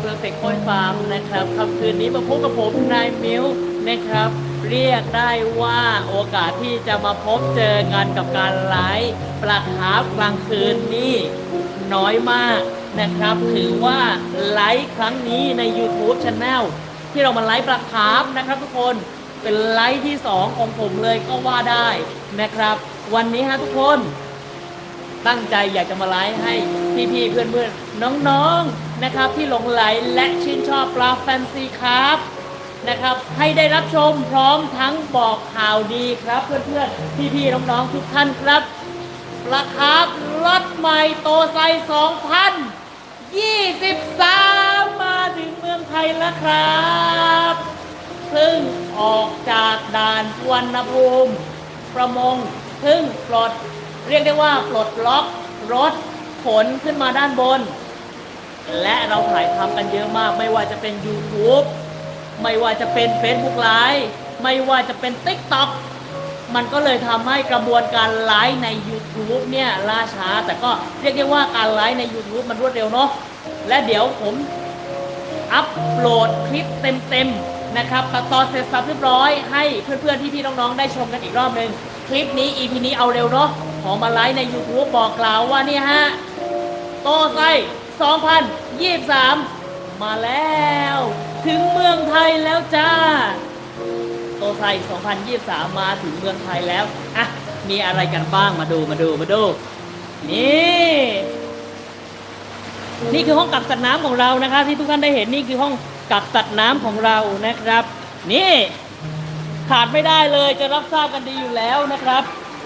เพอร์เฟกต์คอยฟาร์มนะครับค่ำคืนนี้มาพบกับผมนายมิวนะครับ เรียกได้ว่าโอกาสที่จะมาพบเจอกันกับการไลฟ์ปลาคาร์ฟกลางคืนนี่น้อยมากนะครับ ถือว่าไลฟ์ครั้งนี้ใน YouTube Channel ที่เรามาไลฟ์ปลาคาร์ฟนะครับทุกคนเป็นไลฟ์ที่ 2 ของผมเลยก็ว่าได้นะครับ วันนี้ฮะทุกคน ตั้งใจอยากจะมาไลฟ์ให้พี่ๆเพื่อนๆน้องๆนะครับ ที่หลงไหลและชื่นชอบปลาแฟนซีครับนะครับให้ได้รับชมพร้อมทั้งบอกข่าวดีครับ เพื่อนๆพี่ๆน้องๆทุกท่านครับปลาครับรถใหม่โตไซ2023 มาถึงเมืองไทยแล้วครับเพิ่งออกจากด่านสวรรณภูมิ ประมงเพิ่งปลด เรียกได้ว่าปลดล็อกรถขนขึ้นมาด้านบน และเราถ่ายทำกันเยอะมาก ไม่ว่าจะเป็น YouTube ไม่ว่าจะเป็น Facebook Live ไม่ว่าจะเป็น TikTok มันก็เลยทำให้กระบวนการไลฟ์ใน YouTube เนี่ยล่าช้า แต่ก็เรียกได้ว่าการไลฟ์ใน YouTube มันรวดเร็วเนาะและเดี๋ยวผมอัปโหลดคลิปเต็มๆนะครับตัดต่อเสร็จสับเรียบร้อยให้เพื่อนๆ พี่ๆ น้องๆ ได้ชมกันอีกรอบหนึ่งคลิปนี้ EP นี้เอาเร็วเนาะ ของมาไลฟ์ใน YouTube บอกกล่าวว่านี่ฮะโตไซ2023 มาแล้ว ถึงเมืองไทยแล้วจ้า โตไซ2023 มาถึงเมืองไทยแล้วอะมีอะไรกันบ้างมาดูมาดูมาดู นี่นี่คือห้องกักสัตว์น้ำของเรานะครับ ที่ทุกท่านได้เห็นนี่คือห้องกักสัตว์น้ำของเรานะครับ นี่ขาดไม่ได้เลยจะรับทราบกันดีอยู่แล้วนะครับ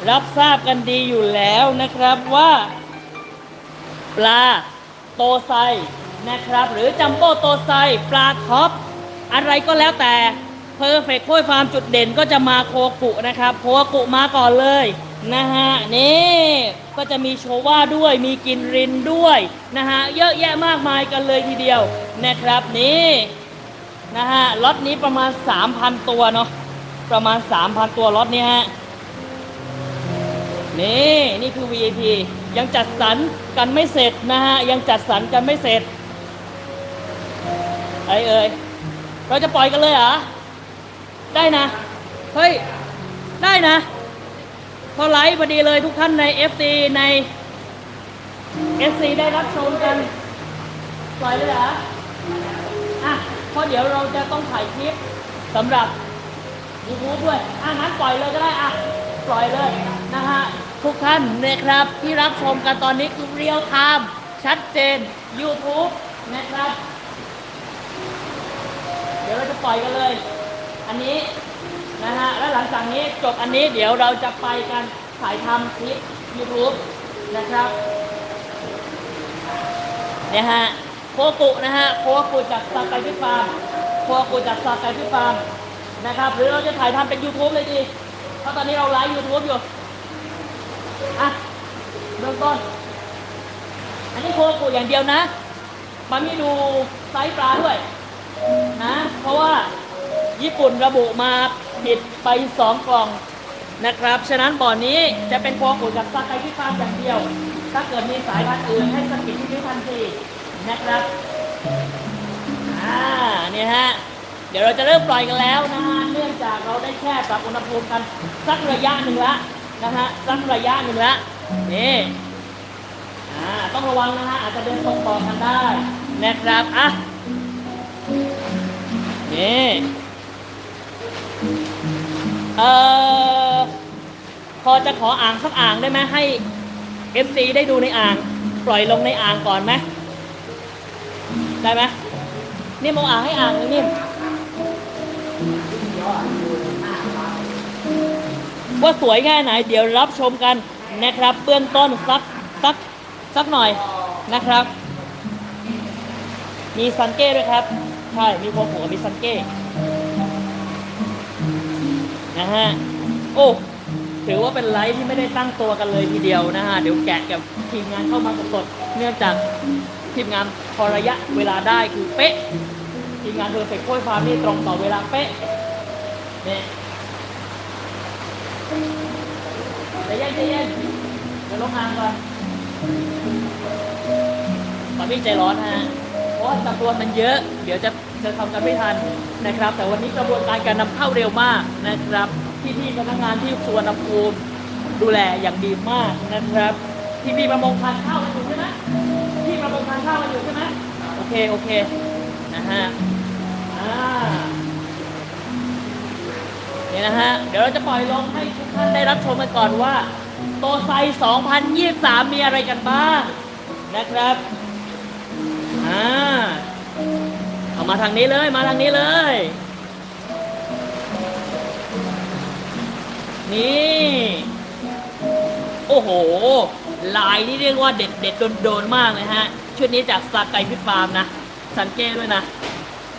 รับทราบกันดีอยู่แล้วนะครับว่าปลาโตไซนะครับ หรือจัมโบ้โตไซปลาท็อปอะไรก็แล้วแต่เพอร์เฟกต์โค้ยฟาร์มจุดเด่นก็จะมาโคกุนะครับโคกุมาก่อนเลยนะฮะนี่ก็จะมีโชว่าด้วยมีกินรินด้วยนะฮะเยอะแยะมากมายกันเลยทีเดียวนะครับนี่นะฮะล็อตนี้ประมาณ 3,000 ตัวเนาะประมาณ 3,000 ตัวล็อตนี้ฮะ นี่นี่คือ VIP ยังจัดสรรกันไม่เสร็จนะฮะยังจัดสรรกันไม่เสร็จไอเอ่ยเราจะปล่อยกันเลยเหรอได้นะเฮ้ยได้นะ พอไลฟ์พอดีเลยทุกท่านใน FC ใน FC ได้รับชมกันปล่อยเลยเหรออะเพราะเดี๋ยวเราจะต้องถ่ายคลิปสำหรับ YouTube ด้วยอะงั้นปล่อยเลยก็ได้อะปล่อยเลยนะฮะ ทุกท่านนะครับที่รับชมกันตอนนี้คือเรียลไทม์ชัดเจน YouTube นะครับ เดี๋ยวเราจะปล่อยกันเลย อันนี้นะฮะแล้วหลังจากนี้จบอันนี้เดี๋ยวเราจะไปกันถ่ายทำคลิป YouTube นะครับเนี่ยฮะโคกุนะฮะโคกุจากซาไกพิฟาร์มโคกุจากซาไกพิฟาร์มนะครับ หรือเราจะถ่ายทำเป็น YouTube เลยดีเพราะตอนนี้เราไลฟ์ YouTube อยู่ อะเริ่มต้น อันนี้โคกุอย่างเดียวนะ มันไม่ดูไซส์ปลาด้วย นะ เพราะว่าญี่ปุ่นระบุมาผิดไปสองกล่องนะครับ ฉะนั้นบ่อนนี้จะเป็นโคกุกับซาไกที่ฟาร์มอย่างเดียว ถ้าเกิดมีสายพันธุ์อื่นให้สกิดที่นิ้วทันทีนะครับ อ่า นี่ฮะเดี๋ยวเราจะเริ่มปล่อยกันแล้วนะฮะ เนื่องจากเราได้แค่ปรับอุณหภูมิกันสักระยะหนึ่งละ นะฮะสักระยะหนึ่งละนี่อ่าต้องระวังนะฮะอาจจะเดินตรงต่อกันได้นะครับอะนี่เอ่อพอจะขออ่างสักอ่างได้ไหมให้ FC ได้ดูในอ่าง ปล่อยลงในอ่างก่อนไหมได้ไหมนี่มองอ่างให้อ่างเลยนี่ ว่าสวยแค่ไหนเดี๋ยวรับชมกันนะครับ เบื้องต้นสักสักสักหน่อยนะครับ มีซันเก้ด้วยครับ ใช่ มีโคหัวมีซันเก้นะฮะโอ้ถือว่าเป็นไลฟ์ที่ไม่ได้ตั้งตัวกันเลยทีเดียวนะฮะ เดี๋ยวแกะกับทีมงานเข้ามาสดๆเนื่องจากทีมงานพอระยะเวลาได้คือเป๊ะ ทีมงานเพอร์เฟกต์โค้ยฟาร์มนี่ตรงต่อเวลาเป๊ะเนี่ย ใจเย็นใจเย็นเดี๋ยวลงอ่างก่อนปามี่ใจร้อนฮะ เพราะว่าจำนวนมันเยอะ เดี๋ยวจะจะทำกันไม่ทันนะครับ แต่วันนี้กระบวนการการนำเข้าเร็วมากนะครับพี่พี่พนักงานที่สวรรณภูมิดูแลอย่างดีมากนะครับพี่พี่ประมงทานข้าวกันอยู่ใช่ไหมพี่ประมงทานข้าวกันอยู่ใช่ไหมโอเคโอเคนะฮะอ่า นี่นะฮะ เดี๋ยวเราจะปล่อยลงให้ทุกท่านได้รับชมกันก่อนว่า โตไซ 2023 มีอะไรกันบ้าง นะครับ อ่า เอามาทางนี้เลย มาทางนี้เลย นี่ โอ้โห ลายนี่เรียกว่าเด็ดเด็ดโดนโดนๆมากเลยฮะ ชุดนี้จากสากไก่พิฟาร์มนะ สันเก้ด้วยนะ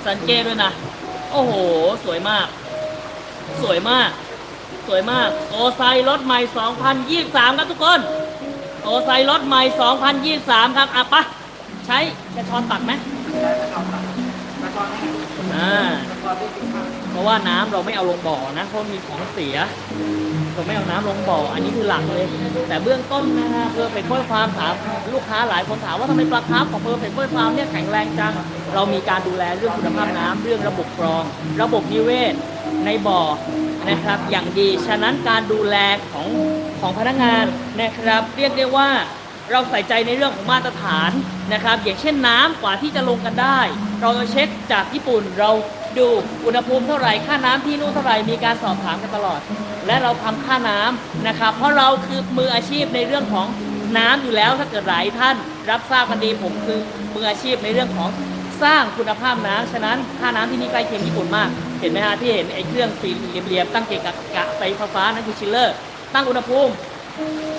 สันเก้ด้วยนะ โอ้โห สวยมาก สวยมาก สวยมากโอไซรถใหม่ 2023 ครับทุกคนโอไซรถใหม่ 2023 ครับอะปะใช้กระชอนตักไหมอ่าเพราะว่าน้ำเราไม่เอาลงบ่อนะเพราะมีของเสียเราไม่เอาน้ำลงบ่อ อันนี้คือหลักเลย แต่เบื้องต้นนะฮะเพอร์เฟกต์กล้วยฟามถามลูกค้าหลายคนถามว่าทำไมปลาคาร์ฟของเพอร์เฟกต์กล้วยฟามเนี่ยแข็งแรงจัง เรามีการดูแลเรื่องคุณภาพน้ำเรื่องระบบกรอง ระบบนิเวศ ในบ่อนะครับ อย่างดี ฉะนั้นการดูแลของของพนักงานนะครับ เรียกได้ว่าเราใส่ใจในเรื่องของมาตรฐานนะครับ อย่างเช่นน้ำกว่าที่จะลงกันได้ เราจะเช็คจากญี่ปุ่นเราดูอุณหภูมิเท่าไหร่ค่าน้ำที่นู่นเท่าไหร่มีการสอบถามกันตลอด และเราทำค่าน้ำนะครับ เพราะเราคือมืออาชีพในเรื่องของน้ำอยู่แล้วถ้าเกิดหลายท่านรับทราบกันดีผมคือมืออาชีพในเรื่องของ สร้างคุณภาพน้ำฉะนั้นค่าน้ำที่นี่ใกล้เคียงญี่ปุ่นมาก เห็นไหมฮะที่เห็นไอ้เครื่องสีเหลี่ยมๆตั้งเกะกะกไฟฟ้านั่นคือชิลเลอร์ ตั้งอุณหภูมิ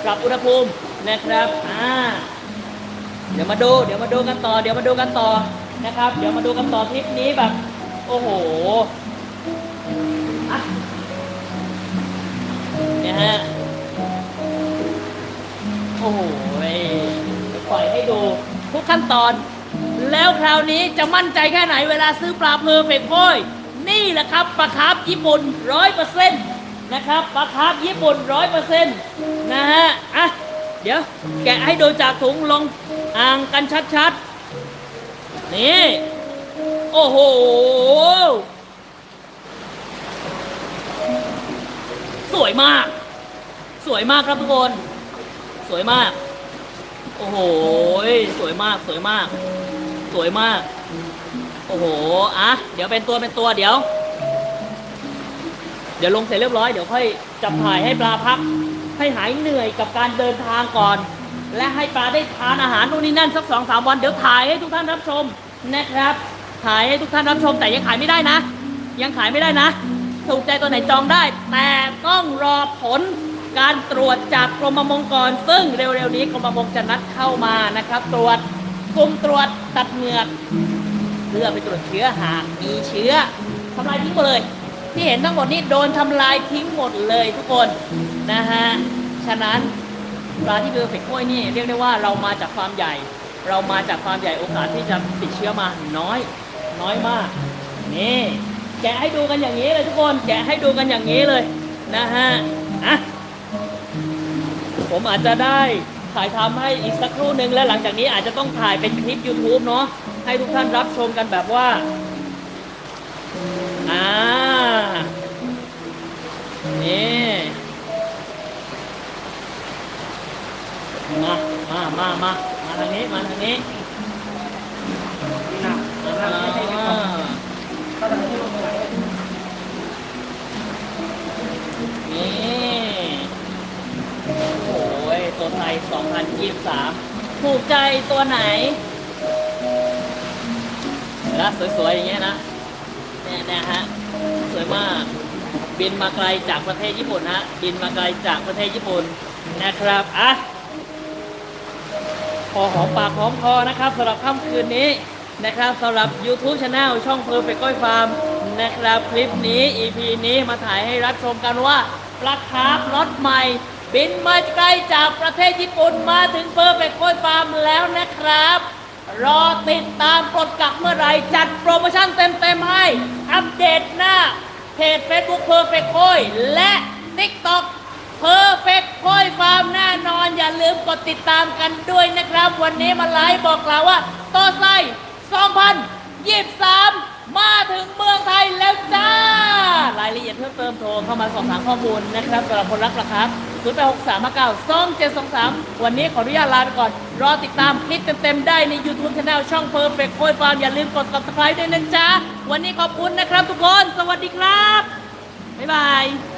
ปรับอุณหภูมินะครับอ่าเดี๋ยวมาดู เดี๋ยวมาดูกันต่อ เดี๋ยวมาดูกันต่อนะครับ เดี๋ยวมาดูกันต่อทริปนี้แบบ โอ้โหเนี่ยฮะ โอ้โหปล่อยให้ดูทุกขั้นตอน แล้วคราวนี้จะมั่นใจแค่ไหนเวลาซื้อปลาเพอร์เฟกต์โอยนี่แหละครับปลาคาร์ฟญี่ปุ่นร้อยเปอร์เซ็นต์นะครับปลาคาร์ฟญี่ปุ่นร้อยเปอร์เซ็นต์นะฮะอะเดี๋ยวแกะให้ดูจากถุงลงอ่างกันชัดๆ นี่ โอ้โห สวยมาก สวยมากครับทุกคน สวยมาก โอ้โห สวยมากสวยมาก สวยมาก โอ้โห อะ เดี๋ยวเป็นตัวเป็นตัวเดี๋ยว เดี๋ยวลงเสร็จเรียบร้อย เดี๋ยวค่อยจับถ่ายให้ปลาพัก ให้หายเหนื่อยกับการเดินทางก่อน และให้ปลาได้ทานอาหารนู่นนี่นั่นสักสองสามวัน เดี๋ยวถ่ายให้ทุกท่านรับชมนะครับ ถ่ายให้ทุกท่านรับชม แต่ยังขายไม่ได้นะ ยังขายไม่ได้นะ ถูกใจตัวไหนจองได้ แต่ต้องรอผลการตรวจจากกรมประมงก่อนซึ่งเร็วๆนี้กรมประมงจะนัดเข้ามานะครับ ตรวจ กลุ่มตรวจตัดเหงือกเพื่อไปตรวจเชื้อหากมีเชื้อทำลายทิ้งหมดเลย ที่เห็นทั้งหมดนี้โดนทำลายทิ้งหมดเลยทุกคนนะฮะฉะนั้นปลาที่เพอร์เฟกต์กล้วยนี่เรียกได้ว่าเรามาจากฟาร์มใหญ่ เรามาจากฟาร์มใหญ่โอกาสที่จะติดเชื้อมาน้อย น้อยมากนี่แกะให้ดูกันอย่างนี้เลยทุกคนแกะให้ดูกันอย่างนี้เลยนะฮะอะผมอาจจะได้ ถ่ายทำให้อีกสักครู่หนึ่งและหลังจากนี้อาจจะต้องถ่ายเป็นคลิป YouTube เนาะให้ทุกท่านรับชมกันแบบว่าอ่า 2023 ถูกใจตัวไหนแล้วสวยๆ อย่างเงี้ยนะเนี่ยนะฮะ สวยมาก บินมาไกลจากประเทศญี่ปุ่นฮะ บินมาไกลจากประเทศญี่ปุ่นนะครับ อะพอหอมปากหอมคอนะครับสำหรับค่ำคืนนี้นะครับสำหรับ YouTube Channel ช่อง Perfect ก้อยฟาร์มนะครับ คลิปนี้ EP นี้มาถ่ายให้รับชมกันว่าปลาคาร์ฟรถใหม่ บินมาไกลจากประเทศญี่ปุ่นมาถึง Perfect ก้อยฟาร์มแล้วนะครับ รอติดตามปลดกลับเมื่อไหร่ จัดโปรโมชั่นเต็มๆให้ อัปเดตหน้า เพจ Facebook Perfect โคยและ TikTok Perfect โคยฟาร์มแน่นอน อย่าลืมกดติดตามกันด้วยนะครับ วันนี้มาไลฟ์บอกกล่าวว่าโตไซ2023 มาถึงเมืองไทยแล้วจ้า รายละเอียดเพิ่มเติมโทรเข้ามาสอบถามข้อมูลนะครับสำหรับคนรักราคา 0 8 6 3 9 2 7 2 3 วันนี้ขออนุญาตลาไปก่อน รอติดตามคลิปเต็มๆได้ใน YouTube Channel ช่อง Perfect โคยฟาร์มอย่าลืมกด subscribe ด้วยนะจ๊ะ วันนี้ขอบคุณนะครับทุกคน สวัสดีครับ บ๊ายบาย